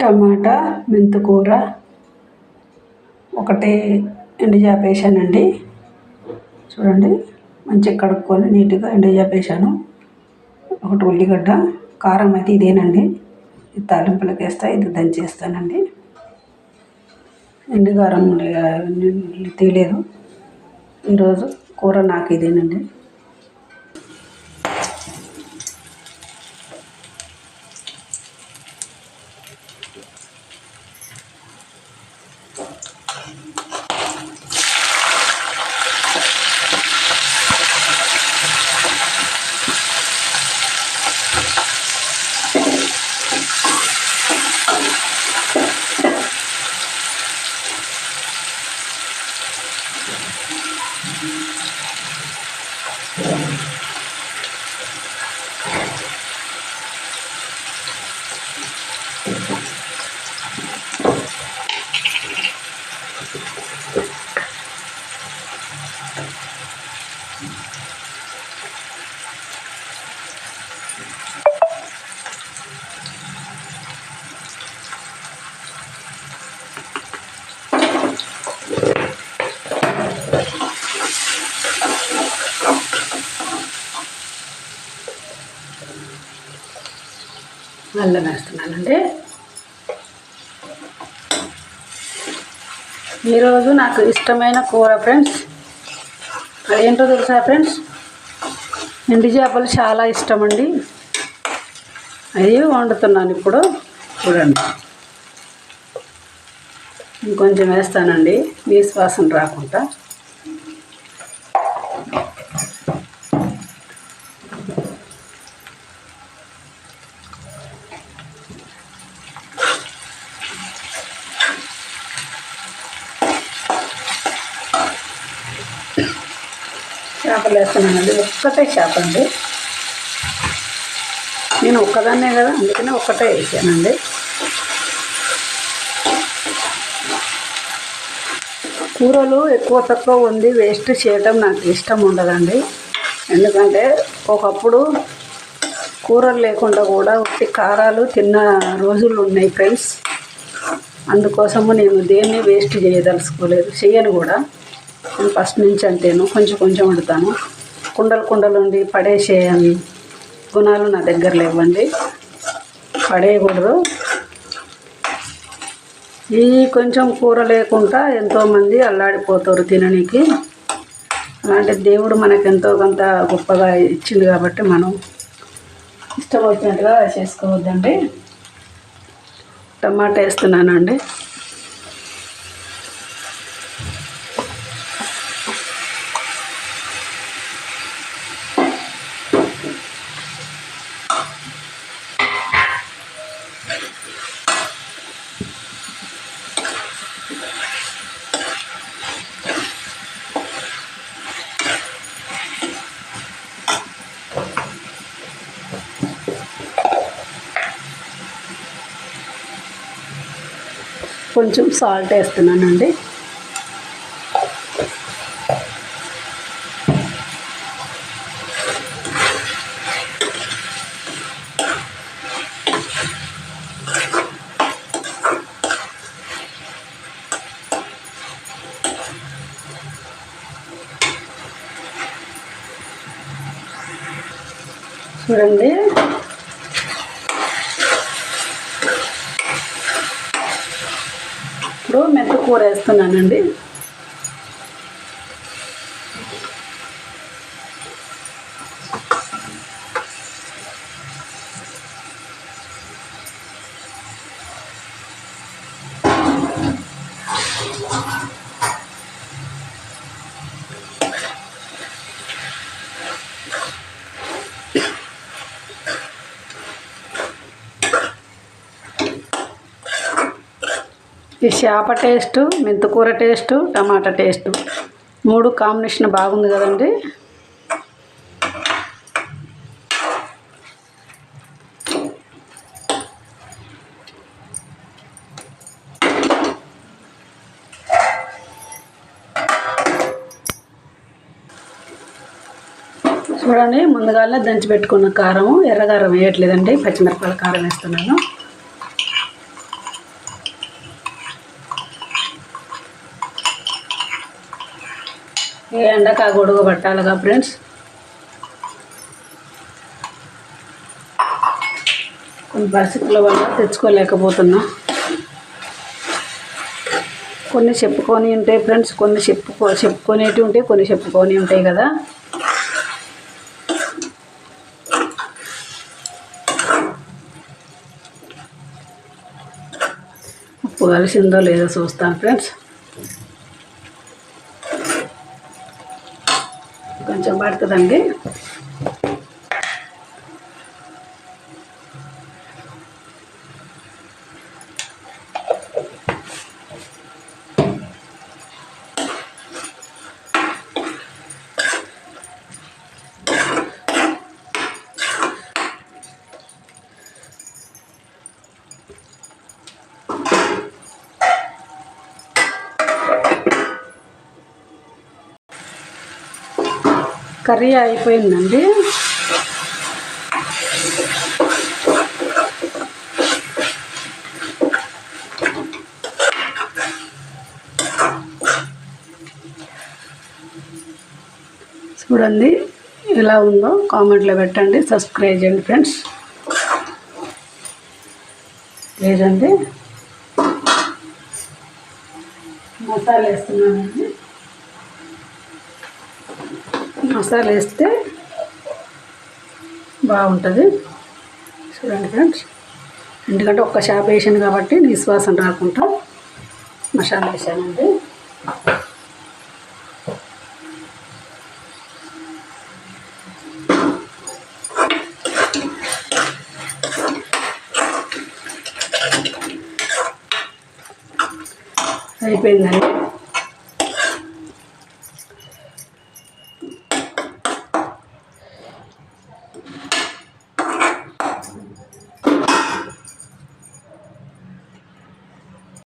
టమాటా మెంతికూర ఒకటి ఎండు చేప వేసానండి చూడండి మంచిగా కడుక్కొని నీట్గా ఎండు చేపేసాను. ఒకటి ఉల్లిగడ్డ కారం అయితే ఇదేనండి. ఇది తాలింపులకు వేస్తా ఇది దంచేస్తానండి. ఎండు కారం తీయలేదు ఈరోజు కూర నాకు ఇదేనండి. Thank అల్లం వేస్తున్నానండి ఈరోజు నాకు ఇష్టమైన కూర ఫ్రెండ్స్ అదేంటో తెలుసా ఫ్రెండ్స్? ఎండు చేపలు చాలా ఇష్టం అండి అవి వండుతున్నాను ఇప్పుడు. చూడండి. ఇంకొంచెం వేస్తానండి. నీసు వాసన రాకుండా. చేపలు వేస్తున్నానండి ఒక్కటే చేప అండి. నేను ఒక్కదాన్నే కదా అందుకనే ఒక్కటే వేసానండి. కూరలు ఎక్కువ తక్కువ వండి వేస్ట్ చేయటం నాకు ఇష్టం ఉండదండి. ఎందుకంటే ఒకప్పుడు కూరలు లేకుండా కూడా ఉత్తి కారాలు తిన్న రోజులు ఉన్నాయి ఫ్రెండ్స్. అందుకోసము నేను దేన్ని వేస్ట్ చేయదలుచుకోలేదు చేయను కూడా. నేను ఫస్ట్ నుంచి అంతేను కొంచెం కొంచెం వండుతాను. కుండలు కుండలు ఉండి పడేసే గుణాలు నా దగ్గర లేవండి. పడేయకూడదు. ఈ కొంచెం కూర లేకుండా ఎంతోమంది అల్లాడిపోతారు తిననీకి. అలాంటి దేవుడు మనకు ఎంతో కొంత గొప్పగా ఇచ్చింది కాబట్టి మనం ఇష్టం వచ్చినట్టుగా చేసుకోవద్దండి. టమాటా వేస్తున్నానండి. కొంచెం సాల్ట్ వేస్తున్నానండి. చూడండి. కూర వేస్తున్నానండి Thank you. ఈ చేప టేస్ట్ మెంతికూర టేస్ట్ టమాటా టేస్ట్. మూడు కాంబినేషన్ బాగుంది కదండి. చూడండి ముందుగానే దంచి పెట్టుకున్న కారం ఎర్రగారం వేయట్లేదండి. పచ్చిమిరపకాయల కారం వేస్తున్నాను. ఏ ఎండకాయ గొడుగు పట్టాలిగా ఫ్రెండ్స్. కొన్ని పరిస్థితుల వల్ల తెచ్చుకోలేకపోతున్నా. కొన్ని చెప్పుకొని ఉంటాయి ఫ్రెండ్స్ కొన్ని చెప్పుకో చెప్పుకొనేటి ఉంటాయి కొన్ని చెప్పుకొని ఉంటాయి కదా. ఉప్పు కలిసిందో లేదో చూస్తాను ఫ్రెండ్స్. కొంచెం కర్రీ అయిపోయిందండి. చూడండి ఎలా ఉందో కామెంట్లో పెట్టండి సబ్స్క్రైబ్ చేయండి ఫ్రెండ్స్. లేదండి మసాలా వేస్తున్నానండి. మసాలా వేస్తే బాగుంటుంది. చూడండి ఫ్రెండ్స్. ఎందుకంటే ఒక్క షాప్ వేసాను కాబట్టి నిశ్వాసం రాకుండా మసాలా వేసానండి. అయిపోయిందండి.